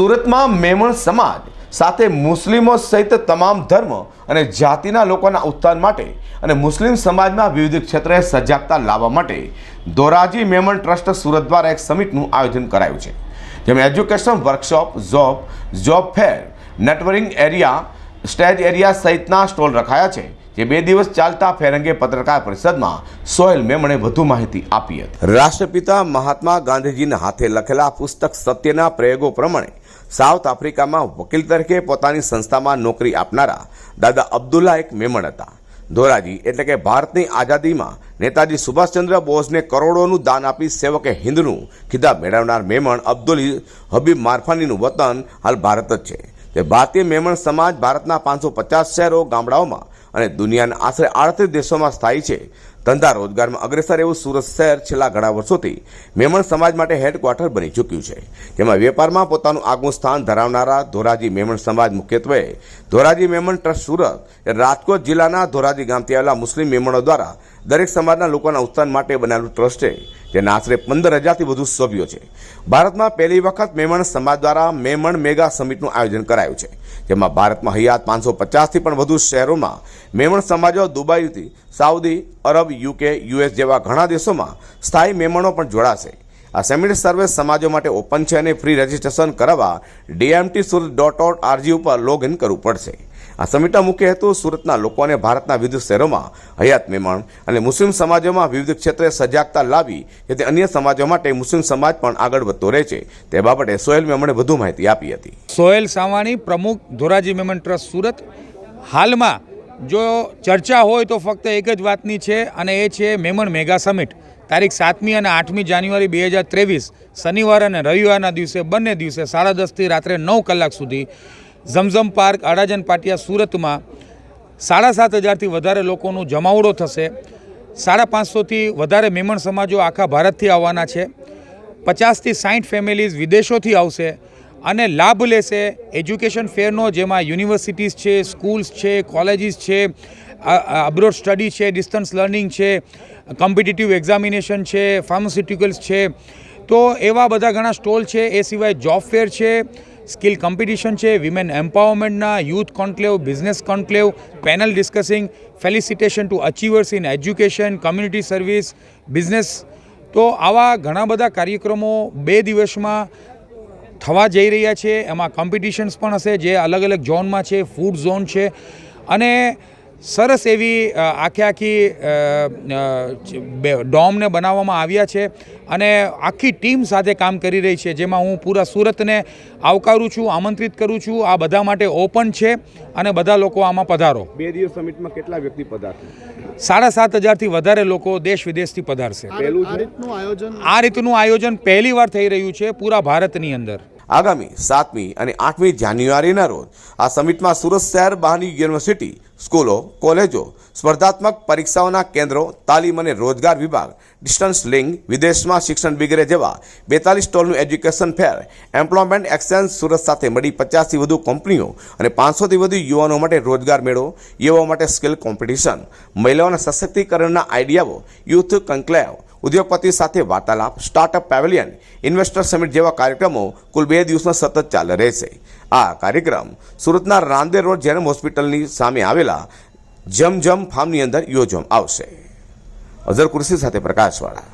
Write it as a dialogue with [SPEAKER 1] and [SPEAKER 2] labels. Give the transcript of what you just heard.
[SPEAKER 1] સુરતમાં મેમણ સમાજ સાથે મુસ્લિમો સહિત તમામ ધર્મ અને જાતિના લોકોના ઉત્થાન માટે અને મુસ્લિમ સમાજમાં વિવિધ ક્ષેત્રે સજાગતા લાવવા માટે ધોરાજી મેમણ ટ્રસ્ટ સુરત દ્વારા એક સમિટનું આયોજન કરાયું છે. જેમાં education workshop, job job fair, networking area stage area સહિતના સ્ટોલ રખાયા છે, જે બે દિવસ ચાલતા ફેર અંગે પત્રકાર પરિષદમાં સોહેલ મેમણે વધુ માહિતી આપી હતી. રાષ્ટ્રપિતા મહાત્મા ગાંધીજીના હાથે લખેલા પુસ્તક સત્યના પ્રયોગો પ્રમાણે સાઉથ આફ્રિકામાં વકીલ તરીકે પોતાની સંસ્થામાં નોકરી આપનારા દાદા અબ્દુલ્લા એક મેમણ હતા. ધોરાજી એટલે કે ભારતની આઝાદીમાં નેતાજી સુભાષચંદ્ર બોઝને કરોડોનું દાન આપી સેવકે હિન્દનું ખિતાબ મેળવનાર મેમણ અબ્દુલ હબીબ મારફાનીનું વતન હાલ ભારત જ છે. તે ભારતીય મેમણ સમાજ ભારતના પાંચસો પચાસ શહેરો, ગામડાઓમાં અને દુનિયાના આશરે આડત્રીસ દેશોમાં સ્થાયી છે. ધંધા રોજગારમાં અગ્રેસર એવું સુરત શહેર છેલ્લા ઘણા વર્ષોથી મેમણ સમાજ માટે હેડક્વાર્ટર બની ચૂક્યું છે. જેમાં વેપારમાં પોતાનું આગવું સ્થાન ધરાવનારા ધોરાજી મેમણ સમાજ મુખ્યત્વે ધોરાજી મેમણ ટ્રસ્ટ સુરત એ રાજકોટ જિલ્લાના ધોરાજી ગામથી આવેલા મુસ્લિમ મેમણો દ્વારા દરેક સમાજના લોકોના ઉત્થાન માટે બનાવેલું ટ્રસ્ટ છે, જેના આશરે પંદર હજારથી વધુ સભ્યો છે. ભારતમાં પહેલી વખત મેમણ સમાજ દ્વારા મેમણ મેગા સમિટનું આયોજન કરાયું છે, જેમાં ભારતમાં હયાત પાંચસો પચાસથી પણ વધુ શહેરોમાં મેમણ સમાજો દુબઈથી સાઉદી અરબ, યુકે, યુએસ જેવા ઘણા દેશોમાં સ્થાયી મેમણો પણ જોડાશે. આ સેમિટ સર્વિસ સમાજો માટે ઓપન છે અને ફ્રી રજિસ્ટ્રેશન કરાવવા DMT Surat dot O RG ઉપર લોગ ઇન કરવું પડશે. આ સમિટનો મુખ્ય હેતુ સુરતના લોકોને ભારતના વિવિધ શહેરોમાં હયાત મેમણ અને મુસ્લિમ સમાજોમાં વિવિધ ક્ષેત્રે સજાગતા લાવી જેથી અન્ય સમાજો માટે મુસ્લિમ સમાજ પણ આગળ વધતો રહે છે. તે બાબતે સોહેલ મેમણે વધુ માહિતી આપી હતી.
[SPEAKER 2] સોહેલ સાવાણી, પ્રમુખ ધોરાજી મેમન ટ્રસ્ટ સુરત. હાલમાં જો ચર્ચા હોય તો ફક્ત એક જ વાતની છે અને એ છે મેમણ મેગા સમિટ. તારીખ સાતમી અને આઠમી જાન્યુઆરી બે હજાર ત્રેવીસ, શનિવાર અને રવિવારના દિવસે બંને દિવસે સાડા દસથી રાત્રે નવ કલાક સુધી ઝમઝમ પાર્ક અડાજન પાટિયા સુરતમાં સાડા સાત હજારથી વધારે લોકોનું જમાવડો થશે. સાડા પાંચસોથી વધારે મેમણ સમાજો આખા ભારતથી આવવાના છે. પચાસથી સાઠ ફેમિલીઝ વિદેશોથી આવશે. અને લાભ લેશે એજ્યુકેશન ફેરનો, જેમાં યુનિવર્સિટીઝ છે, સ્કૂલ્સ છે, કોલેજીસ છે અબ્રોડ સ્ટડી છે ડિસ્ટન્સ લર્નિંગ છે કોમ્પિટિટિવ એક્ઝામિનેશન છે ફાર્માસ્યુટિકલ્સ છે. તો એવા બધા ઘણા સ્ટોલ છે, એ સિવાય જોબ ફેર છે સ્કિલ કોમ્પિટિશન છે women એમ્પાવરમેન્ટના youth conclave business conclave panel discussing felicitation to achievers in education community service business તો આવા ઘણા બધા કાર્યક્રમો બે દિવસમાં થવા જઈ રહ્યા છે. એમાં કોમ્પિટિશન્સ પણ હશે. જે અલગ અલગ ઝોનમાં છે ફૂડ ઝોન છે. અને સરસ એવી આખે આખી ડોમને બનાવવામાં આવ્યા છે. અને આખી ટીમ સાથે કામ કરી રહી છે. જેમાં હું પૂરા સુરતને આવકારું છું આમંત્રિત કરું છું. આ બધા માટે ઓપન છે અને બધા લોકો આમાં પધારો.
[SPEAKER 3] બે દિવસ સમિટમાં કેટલા વ્યક્તિ પધારશે?
[SPEAKER 2] સાડા સાત હજારથી વધારે લોકો દેશ વિદેશથી પધારશે.
[SPEAKER 3] પહેલું
[SPEAKER 4] આ
[SPEAKER 3] છે?
[SPEAKER 4] રીતનું આયોજન
[SPEAKER 2] આ રીતનું આયોજન પહેલી વાર થઈ રહ્યું છે પૂરા ભારતની અંદર.
[SPEAKER 1] આગામી સાતમી અને આઠમી જાન્યુઆરીના રોજ આ સમિટમાં સુરત શહેર બહારની યુનિવર્સિટી, સ્કૂલો, કોલેજો, સ્પર્ધાત્મક પરીક્ષાઓના કેન્દ્રો, તાલીમ અને રોજગાર વિભાગ, ડિસ્ટન્સ લિંગ, વિદેશમાં શિક્ષણ વગેરે જેવા બેતાલીસ સ્ટોલનું education fair, employment exchange Surat સાથે મળી પચાસથી વધુ કંપનીઓ અને પાંચસોથી વધુ યુવાનો માટે રોજગાર મેળો, યુવાઓ માટે સ્કિલ કોમ્પિટિશન, મહિલાઓના સશક્તિકરણના આઈડિયાઓ, યુથ કન્ક્લેવ ઉદ્યોગપતિ સાથે વાર્તાલાપ સ્ટાર્ટઅપ પેવેલિયન ઇન્વેસ્ટર સમિટ જેવા કાર્યક્રમો કુલ બે દિવસમાં સતત ચાલુ રહેશે. આ કાર્યક્રમ સુરતના રાંદેર રોડ જેનમ હોસ્પિટલની સામે આવેલા જમ જમ ફાર્મની અંદર યોજવામાં આવશે. અઝર કુર્સી સાથે પ્રકાશવાળા.